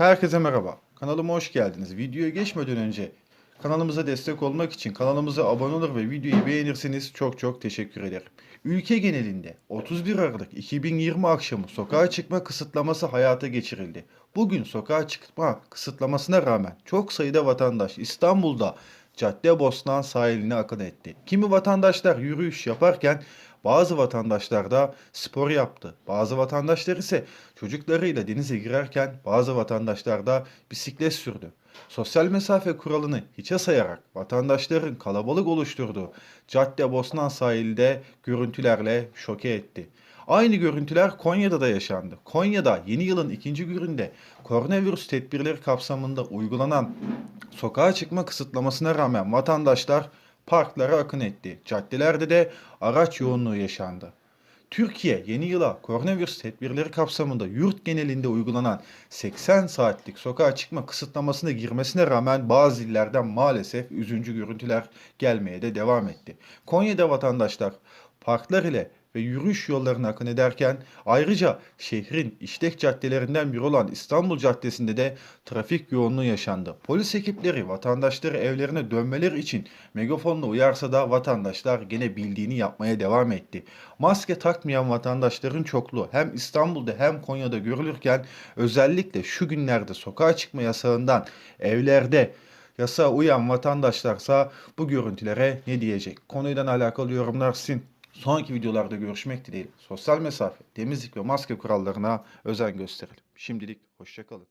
Herkese merhaba. Kanalıma hoş geldiniz. Videoya geçmeden önce kanalımıza destek olmak için kanalımıza abone olur ve videoyu beğenirseniz çok çok teşekkür ederim. Ülke genelinde 31 Aralık 2020 akşamı sokağa çıkma kısıtlaması hayata geçirildi. Bugün sokağa çıkma kısıtlamasına rağmen çok sayıda vatandaş İstanbul'da Caddebostan sahiline akın etti. Kimi vatandaşlar yürüyüş yaparken bazı vatandaşlar da spor yaptı. Bazı vatandaşlar ise çocuklarıyla denize girerken bazı vatandaşlar da bisiklet sürdü. Sosyal mesafe kuralını hiçe sayarak vatandaşların kalabalık oluşturduğu Caddebostan sahilde görüntülerle şoke etti. Aynı görüntüler Konya'da da yaşandı. Konya'da yeni yılın ikinci gününde koronavirüs tedbirleri kapsamında uygulanan sokağa çıkma kısıtlamasına rağmen vatandaşlar parklara akın etti. Caddelerde de araç yoğunluğu yaşandı. Türkiye yeni yıla koronavirüs tedbirleri kapsamında yurt genelinde uygulanan 80 saatlik sokağa çıkma kısıtlamasına girmesine rağmen bazı illerden maalesef üzüncü görüntüler gelmeye de devam etti. Konya'da vatandaşlar parklar ile ve yürüyüş yollarına akın ederken ayrıca şehrin işlek caddelerinden biri olan İstanbul Caddesi'nde de trafik yoğunluğu yaşandı. Polis ekipleri vatandaşları evlerine dönmeleri için megafonla uyarsa da vatandaşlar gene bildiğini yapmaya devam etti. Maske takmayan vatandaşların çokluğu hem İstanbul'da hem Konya'da görülürken özellikle şu günlerde sokağa çıkma yasağından evlerde yasağa uyan vatandaşlarsa bu görüntülere ne diyecek? Konuyla alakalı yorumlar sizin. Sonraki videolarda görüşmek dileğiyle. Sosyal mesafe, temizlik ve maske kurallarına özen gösterelim. Şimdilik hoşçakalın.